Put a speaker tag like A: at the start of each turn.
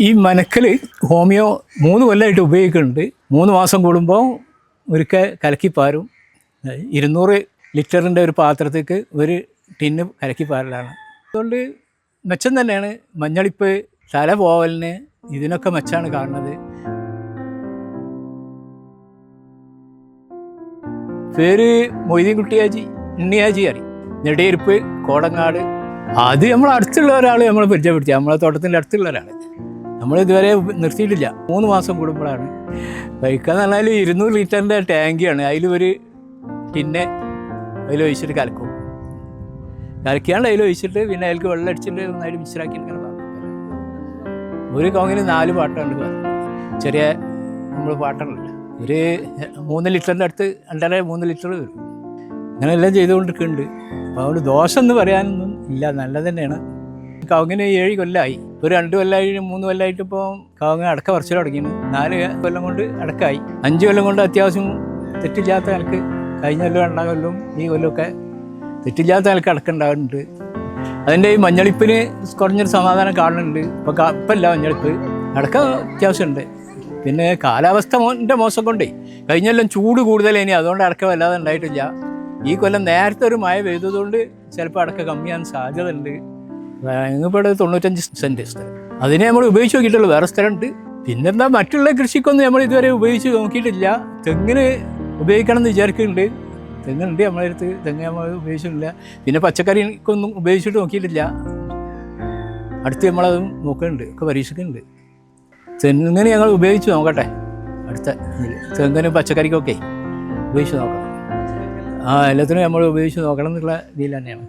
A: ഈ മനക്കൽ ഹോമിയോ മൂന്ന് കൊല്ലമായിട്ട് ഉപയോഗിക്കുന്നുണ്ട്. മൂന്ന് മാസം കൂടുമ്പോൾ ഒരിക്കൽ കലക്കിപ്പാരും ഇരുന്നൂറ് ലിറ്ററിന്റെ ഒരു പാത്രത്തേക്ക് ഒരു ടിന്ന് കലക്കിപ്പാരലാണ് അതുകൊണ്ട് മെച്ചം തന്നെയാണ്. മഞ്ഞളിപ്പ് തല പോവലിന് ഇതിനൊക്കെ മെച്ചാണ് കാണുന്നത്. പേര് മൊയ്തീൻ കുട്ടിയാജി ഉണ്ണിയാജി അറി നെടിയിരിപ്പ് കോടങ്ങാട്. അത് നമ്മൾ അടുത്തുള്ള ഒരാൾ നമ്മൾ പരിചയപ്പെടുത്തി. നമ്മളെ തോട്ടത്തിന്റെ അടുത്തുള്ള ഒരാൾ നമ്മൾ ഇതുവരെ നിർത്തിയിട്ടില്ല. മൂന്ന് മാസം കൂടുമ്പോഴാണ്. കഴിക്കാന്ന് പറഞ്ഞാൽ ഇരുന്നൂറ് ലിറ്ററിന്റെ ടാങ്കിയാണ്. അതിൽ ഒരു പിന്നെ അതിൽ ഒഴിച്ചിട്ട് കലക്കും. കലക്കിയാണ്ട് അതിൽ ഒഴിച്ചിട്ട് പിന്നെ അതിലേക്ക് വെള്ളം അടിച്ചിട്ട് നന്നായിട്ട് മിക്സറാക്കി എടുക്കണം. ഒരു കോങ്ങിന് നാല് പാട്ടുണ്ട് ചെറിയ നമ്മൾ പാട്ടുണ്ടല്ലോ ഒരു മൂന്ന് ലിറ്ററിന്റെ അടുത്ത് രണ്ടര മൂന്ന് ലിറ്റർ വരും. അങ്ങനെയെല്ലാം ചെയ്തുകൊണ്ടിരിക്കുന്നുണ്ട്. അപ്പോൾ അതുകൊണ്ട് ദോഷം എന്ന് പറയാനൊന്നും ഇല്ല. നല്ലത് തന്നെയാണ്. കവുങ്ങിന് ഏഴ് കൊല്ലമായി ഒരു രണ്ട് കൊല്ലമായി മൂന്ന് കൊല്ലമായിട്ട് ഇപ്പോൾ കവുങ്ങ് അടക്ക പറിച്ചു തുടങ്ങിയാണ് നാല് കൊല്ലം കൊണ്ട് അടക്കായി. അഞ്ച് കൊല്ലം കൊണ്ട് അത്യാവശ്യം തെറ്റില്ലാത്ത കണക്ക് കഴിഞ്ഞ കൊല്ലം രണ്ടാം കൊല്ലം ഈ കൊല്ലമൊക്കെ തെറ്റില്ലാത്ത കണക്ക് അടക്കുണ്ടാകുന്നുണ്ട് അതിന്റെ ഈ മഞ്ഞളിപ്പിന് കുറഞ്ഞൊരു സമാധാനം കാണുന്നുണ്ട്. ഇപ്പോൾ കപ്പല്ല മഞ്ഞളിപ്പ്. അടക്ക അത്യാവശ്യമുണ്ട്. പിന്നെ കാലാവസ്ഥ മോന്റെ മോശം കൊണ്ടേ കൊല്ലം ചൂട് കൂടുതലേനി അതുകൊണ്ട് അടക്ക വല്ലാതെ ഉണ്ടായിട്ടില്ല. ഈ കൊല്ലം നേരത്തെ ഒരു മഴ പെയ്തതുകൊണ്ട് ചിലപ്പോൾ അടക്ക കമ്മിയാൻ സാധ്യതയുണ്ട്. ഇപ്പോൾ ഇവിടെ തൊണ്ണൂറ്റഞ്ച് സെന്റ് സ്ഥലം. അതിനെ നമ്മൾ ഉപയോഗിച്ച് നോക്കിയിട്ടുള്ളൂ വേറെ സ്ഥലമുണ്ട്. പിന്നെന്താ മറ്റുള്ള കൃഷിക്കൊന്നും നമ്മൾ ഇതുവരെ ഉപയോഗിച്ച് നോക്കിയിട്ടില്ല. തെങ്ങിന് ഉപയോഗിക്കണം എന്ന് വിചാരിക്കുന്നുണ്ട്. തെങ്ങുണ്ട് നമ്മളെ അടുത്ത് തെങ്ങ് നമ്മൾ ഉപയോഗിച്ചിട്ടില്ല. പിന്നെ പച്ചക്കറിക്കൊന്നും ഉപയോഗിച്ചിട്ട് നോക്കിയിട്ടില്ല. അടുത്ത് നമ്മളത് നോക്കുന്നുണ്ട് ഒക്കെ പരീക്ഷിക്കുന്നുണ്ട്. തെങ്ങിന് ഞങ്ങൾ ഉപയോഗിച്ച് നോക്കട്ടെ. അടുത്ത. തെങ്ങിന് പച്ചക്കറിക്കൊക്കെ ഉപയോഗിച്ച് നോക്കാം ആ എല്ലാത്തിനും നമ്മൾ ഉപയോഗിച്ച് നോക്കണം എന്നുള്ള രീതിയിൽ തന്നെയാണ്.